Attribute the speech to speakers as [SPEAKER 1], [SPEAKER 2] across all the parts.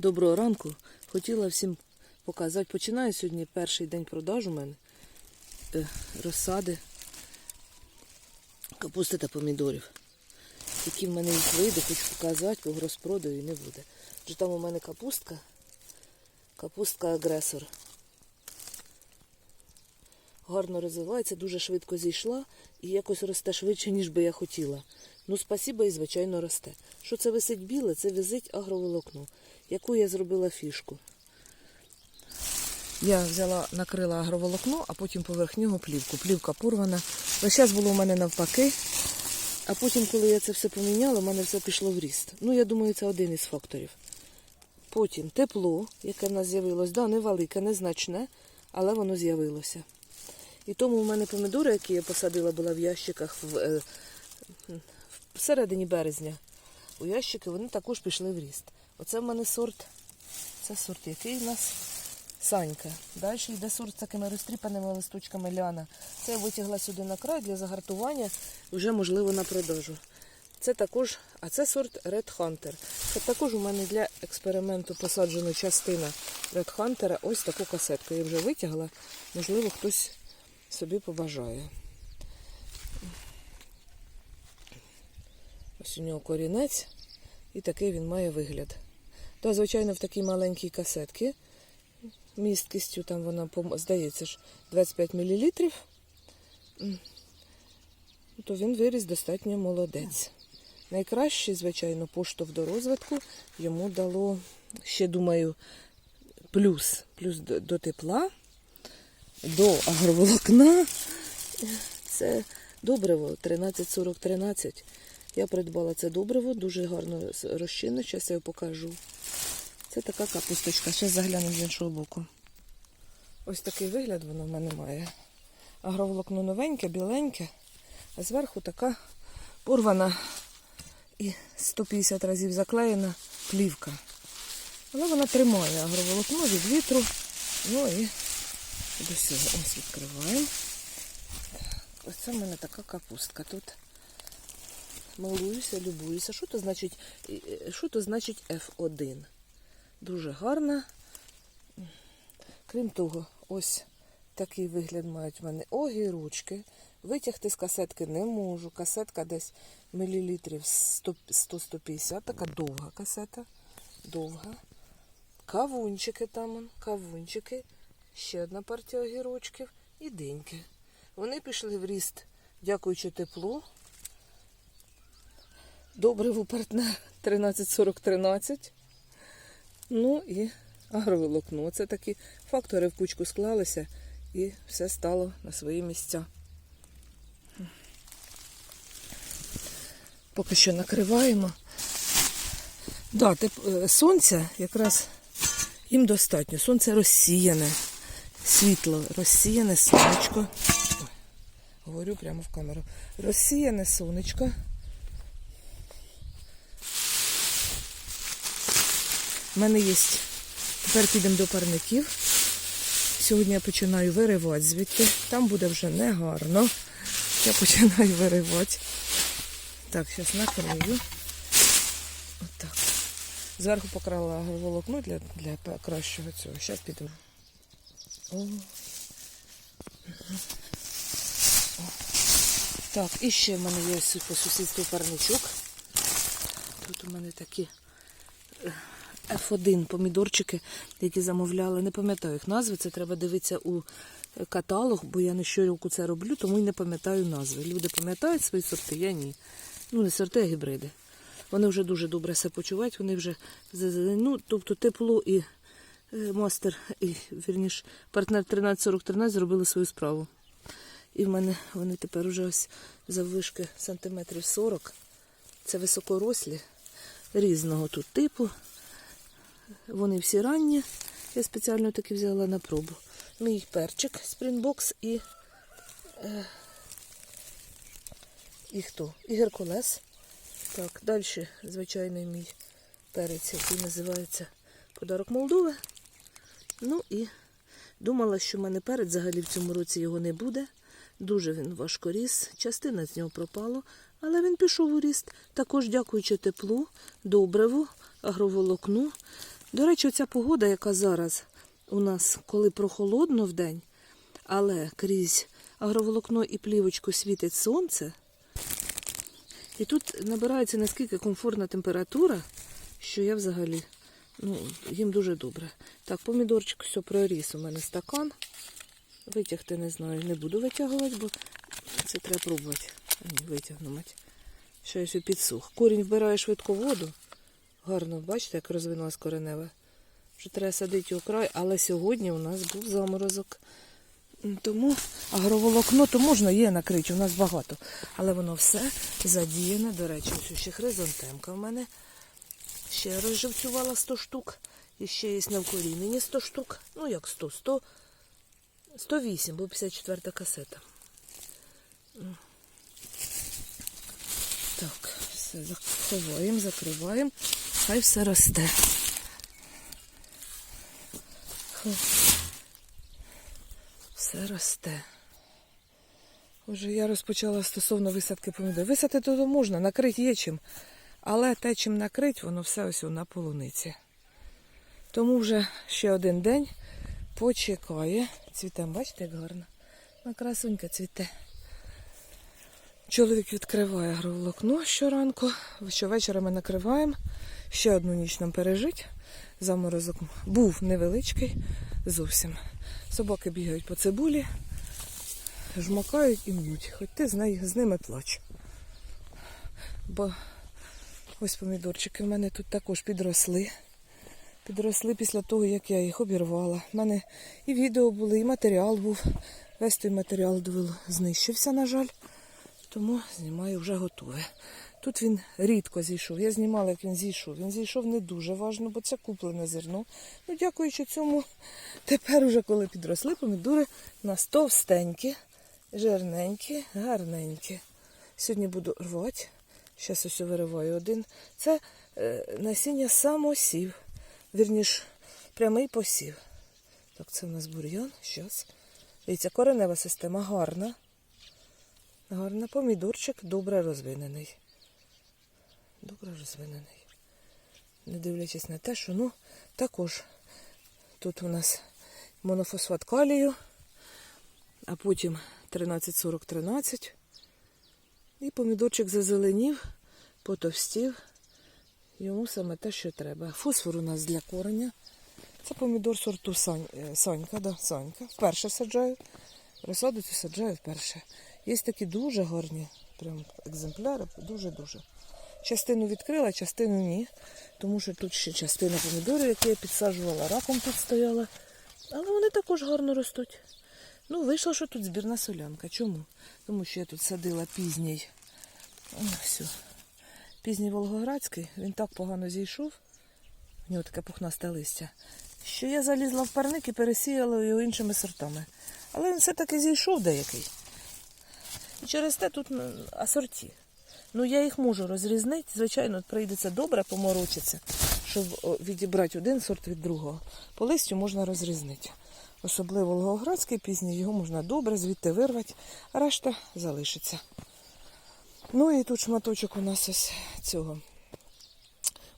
[SPEAKER 1] Доброго ранку. Хотіла всім показати. Починаю сьогодні перший день продажу у мене е, розсади капусти та помідорів. Які в мене їх вийде, хочу показати, бо розпродаю і не буде. Вже там у мене капустка, капустка агресор. Гарно розвивається, дуже швидко зійшла і якось росте швидше, ніж би я хотіла. Ну, спасіба і звичайно росте. Що це висить біле, це висить агроволокно, яку я зробила фішку. Я взяла, накрила агроволокно, а потім поверх нього плівку. Плівка порвана. Весь час було у мене навпаки. А потім, коли я це все поміняла, у мене все пішло в ріст. Ну, я думаю, це один із факторів. Потім тепло, яке в нас з'явилось, да, невелике, незначне, але воно з'явилося. І тому в мене помідори, які я посадила, була в ящиках в, е, в середині березня. У ящики вони також пішли в ріст. Оце в мене сорт. Це сорт, який в нас Санька. Далі йде сорт з такими розтріпаними листочками ляна. Це я витягла сюди на край для загартування, вже можливо на продажу. Це також, а це сорт Red Hunter. Це також у мене для експерименту посаджена частина Red Hunter. Ось таку касетку. Я вже витягла. Можливо, хтось собі побажає. Ось у нього корінець і такий він має вигляд. Та, звичайно, в такій маленькій касетці. Місткістю там вона, здається ж, 25 мл. То він виріс достатньо молодець. Найкращий, звичайно, поштовх до розвитку йому дало, ще думаю, плюс. Плюс до, тепла, до агроволокна. Це добриво 134013. Я придбала це добриво, дуже гарно розчинно. Зараз я його покажу. Це така капусточка. Зараз заглянемо з іншого боку. Ось такий вигляд воно в мене має. Агроволокно новеньке, біленьке, а зверху така порвана і 150 разів заклеєна плівка. Але вона тримає агроволокно від вітру. Ну і до всього. Ось відкриваємо. Ось це в мене така капустка тут. Малуюся, любуюся. Що то значить, е, що то значить F1? Дуже гарна. Крім того, ось такий вигляд мають в мене огірочки. Витягти з касетки не можу. Касетка десь мілілітрів 100 100-150, така довга касета. Довга. Кавунчики там, кавунчики. Ще одна партія огірочків і деньки. Вони пішли в ріст, дякуючи теплу. Добриву партнер 134013. Ну і агроволокно. Це такі фактори в кучку склалися і все стало на свої місця. Поки що накриваємо. Да, теп... е, сонця якраз їм достатньо. Сонце розсіяне, світло, розсіяне сонечко. Ой, говорю прямо в камеру. Розсіяне сонечко. У мене є. Тепер підемо до парників. Сьогодні я починаю виривати звідти. Там буде вже негарно. Я починаю виривати. Так, зараз накрию. Отак. Зверху покрала агроволокно для, для кращого цього. Зараз підемо. О. О. Так, і ще в мене є по сусідству парничок. Тут у мене такі F1 помідорчики, які замовляли. Не пам'ятаю їх назви. Це треба дивитися у каталог, бо я не щороку це роблю, тому й не пам'ятаю назви. Люди пам'ятають свої сорти, я ні. Ну, не сорти, а гібриди. Вони вже дуже добре себе почувають, вони вже ну, тобто тепло і е, мастер, і вірніш, партнер 134013 зробили свою справу. І в мене вони тепер уже ось заввишки сантиметрів 40. Це високорослі, різного тут типу. Вони всі ранні. Я спеціально таки взяла на пробу. Мій перчик Спрінбокс і. Е, і хто? І Геркулес. Так, далі звичайний мій перець, який називається Подарок Молдови. Ну і думала, що в мене перець взагалі в цьому році його не буде. Дуже він важко ріс, частина з нього пропала, але він пішов у ріст. Також дякуючи теплу, добриву, агроволокну. До речі, ця погода, яка зараз у нас, коли прохолодно день, але крізь агроволокно і плівочку світить сонце. І тут набирається наскільки комфортна температура, що я взагалі ну, їм дуже добре. Так, помідорчик все проріс. У мене стакан. Витягти не знаю, не буду витягувати, бо це треба пробувати. Ні, витягну мать. Що я ще підсух. Корінь вбирає швидко воду. Гарно, бачите, як розвинулась коренева. Вже треба садити у край, але сьогодні у нас був заморозок. Тому агроволокно то можна є накрити, у нас багато. Але воно все задіяне. До речі, ось ще хризантемка в мене. Ще розживцювала 100 штук. І ще є на вкорінені 100 штук. Ну як 100, 100, 108, бо 54 касета. Так, все заховаємо, закриваємо. Хай все росте. Все росте. Отже, я розпочала стосовно висадки помідор. Висадити то можна, накрити є чим. Але те, чим накрить, воно все ось на полуниці. Тому вже ще один день почекає. Цвітем, бачите, як гарно. На красунька цвіте. Чоловік відкриває агроволокно щоранку. Щовечора ми накриваємо. Ще одну ніч нам пережить. Заморозок був невеличкий зовсім. Собаки бігають по цибулі, жмакають і мнуть. Хоч ти з, неї, з ними плач. Бо ось помідорчики в мене тут також підросли. Підросли після того, як я їх обірвала. У мене і відео були, і матеріал був. Весь той матеріал знищився, на жаль. Тому знімаю вже готове. Тут він рідко зійшов. Я знімала, як він зійшов. Він зійшов не дуже важно, бо це куплене зерно. Ну, дякуючи цьому, тепер уже коли підросли, помідори у нас товстенькі, жирненькі, гарненькі. Сьогодні буду рвати. Зараз ось вириваю один. Це е, насіння самосів. Вірніш, прямий посів. Так, це в нас бур'ян. Щас. Дивіться, коренева система гарна. Гарна. Помідорчик добре розвинений. Добре розвинений. Не дивлячись на те, що ну, також тут у нас монофосфат калію, а потім 13-40-13. І помідорчик зазеленів, потовстів. Йому саме те, що треба. Фосфор у нас для кореня. Це помідор сорту Сань, е, Санька, да, Санька. Вперше саджаю. Розсаду цю саджаю вперше. Є такі дуже гарні прям екземпляри, дуже-дуже. Частину відкрила, частину ні. Тому що тут ще частина помідорів, які я підсаджувала, раком тут стояла. Але вони також гарно ростуть. Ну, вийшло, що тут збірна солянка. Чому? Тому що я тут садила пізній. О, все. Пізній Волгоградський, він так погано зійшов. У нього таке пухнасте листя. Що я залізла в парник і пересіяла його іншими сортами. Але він все-таки зійшов деякий. І через те тут асорті. Ну, я їх можу розрізнити. Звичайно, прийдеться добре поморочитися, щоб відібрати один сорт від другого. По листю можна розрізнити. Особливо Волгоградський пізній, його можна добре звідти вирвати, а решта залишиться. Ну і тут шматочок у нас ось цього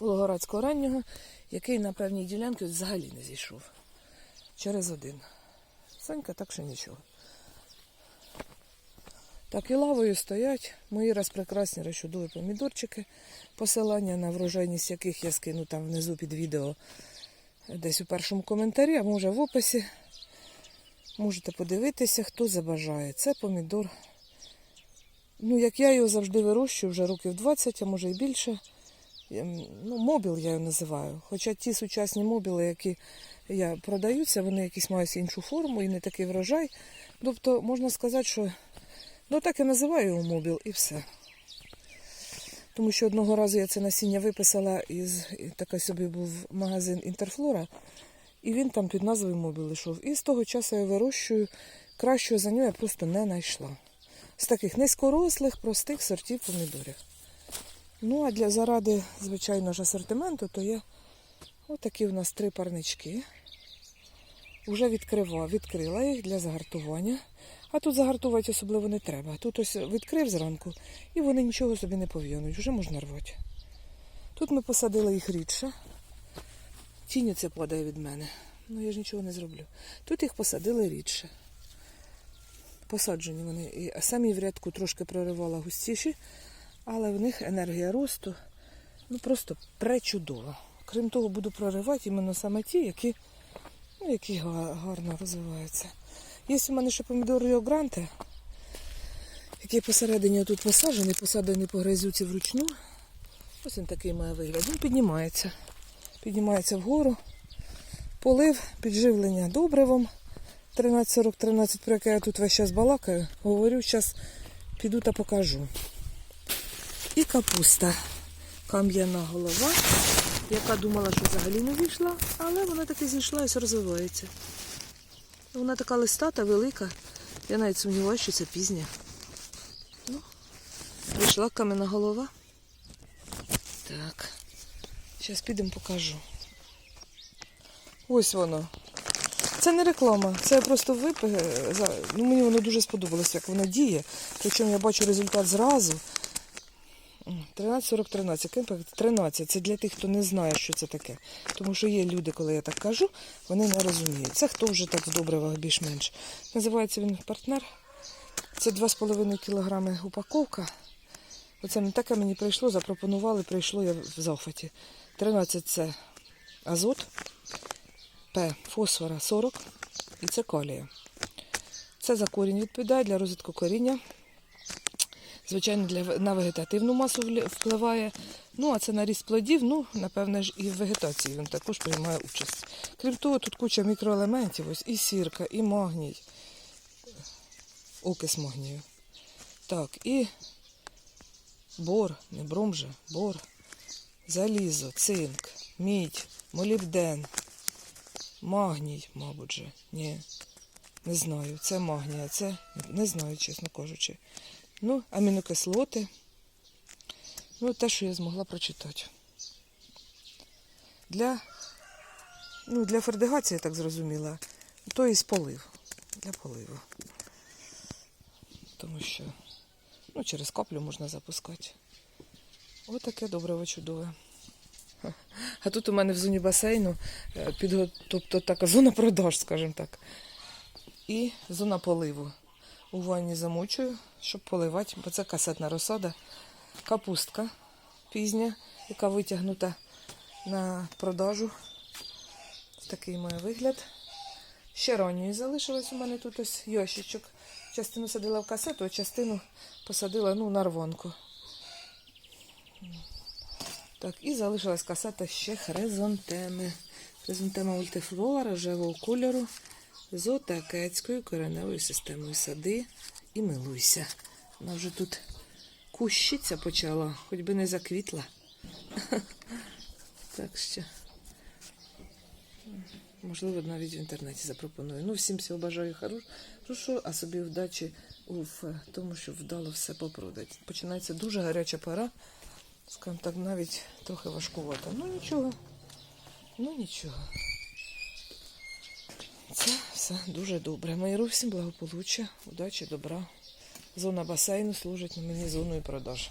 [SPEAKER 1] Волгоградського раннього, який на певній ділянці взагалі не зійшов. Через один. Санька так що нічого. Так, і лавою стоять мої розпрекрасні розчудові помідорчики, посилання на врожайність яких я скину там внизу під відео десь у першому коментарі, а може в описі. Можете подивитися, хто забажає. Це помідор. Ну, як я його завжди вирощую, вже років 20, а може і більше. Ну, мобіл я його називаю. Хоча ті сучасні мобіли, які я продаються, вони якісь мають іншу форму і не такий врожай. Тобто можна сказати, що ну так і називаю його мобіл і все. Тому що одного разу я це насіння виписала із і такий собі був магазин Інтерфлора, і він там під назвою мобіл йшов. І з того часу я вирощую кращого за нього я просто не знайшла. З таких низькорослих, простих сортів помідорів. Ну, а для заради, звичайно ж, асортименту, то є отакі у нас три парнички. Уже відкрила, відкрила їх для загартування. А тут загартувати особливо не треба. Тут ось відкрив зранку і вони нічого собі не пов'януть, вже можна рвати. Тут ми посадили їх рідше. Ті тінь це падає від мене. Ну я ж нічого не зроблю. Тут їх посадили рідше. Посаджені вони. І самі в рядку трошки проривала густіші, але в них енергія росту ну просто пречудова. Крім того, буду проривати іменно саме ті, які, ну, які гарно розвиваються. Є у мене ще помідор Ріо Гранте, який посередині тут посаджений, посаджений по грязюці вручну. Ось він такий має вигляд. Він піднімається. Піднімається вгору. Полив, підживлення добривом. 13.40-13, про яке я тут весь час балакаю. Говорю, зараз піду та покажу. І капуста. Кам'яна голова, яка думала, що взагалі не вийшла, але вона таки зійшла і розвивається. Вона така листата, велика. Я навіть сумніваюся, що це пізня. Ну, вийшла кам'яна голова. Так. Зараз підемо покажу. Ось воно. Це не реклама, це просто вип... е, Ну, мені воно дуже сподобалося, як воно діє. Причому я бачу результат зразу. М, 13-40-13. Кемпинг 13. Це для тих, хто не знає, що це таке. Тому що є люди, коли я так кажу, вони не розуміють. Це хто вже так в добривах більш-менш. Називається він партнер. Це 2,5 кг упаковка. Оце не таке мені прийшло, запропонували, прийшло я в захваті. 13 це азот, П фосфора 40 і це калія. Це за корінь відповідає для розвитку коріння. Звичайно, для, на вегетативну масу впливає. Ну, а це на ріст плодів, ну, напевне ж, і в вегетації він також приймає участь. Крім того, тут куча мікроелементів, ось і сірка, і магній, окис магнію. Так, і бор, не бром же, бор, залізо, цинк, мідь, молібден, магній, мабуть же. Ні, не знаю. Це магній, а це не знаю, чесно кажучи. Ну, амінокислоти. Ну, те, що я змогла прочитати. Для, ну, для фердигації, я так зрозуміла, то і з полив. Для поливу. Тому що ну, через каплю можна запускати. Отаке добре чудове. А тут у мене в зоні басейну, е, підго... тобто така зона продаж, скажімо так. І зона поливу. У ванні замочую, щоб поливати, бо це касетна розсада. Капустка пізня, яка витягнута на продажу. Такий має вигляд. Ще ранньої залишилось у мене тут ось ящичок. Частину садила в касету, а частину посадила ну, на рвонку. Так, і залишилась касета ще хризантеми. Хризантема ультифлора рожевого кольору з отакецькою кореневою системою сади і милуйся. Вона вже тут кущиться почала, хоч би не заквітла. Так що, можливо, навіть в інтернеті запропоную. Ну, всім всього бажаю хорошого, а собі вдачі в тому, щоб вдало все попродати. Починається дуже гаряча пора. Скажімо так, навіть трохи важкувато. Ну нічого. Ну нічого. Це все дуже добре. Миру всім благополуччя, удачі, добра. Зона басейну служить мені зоною продаж.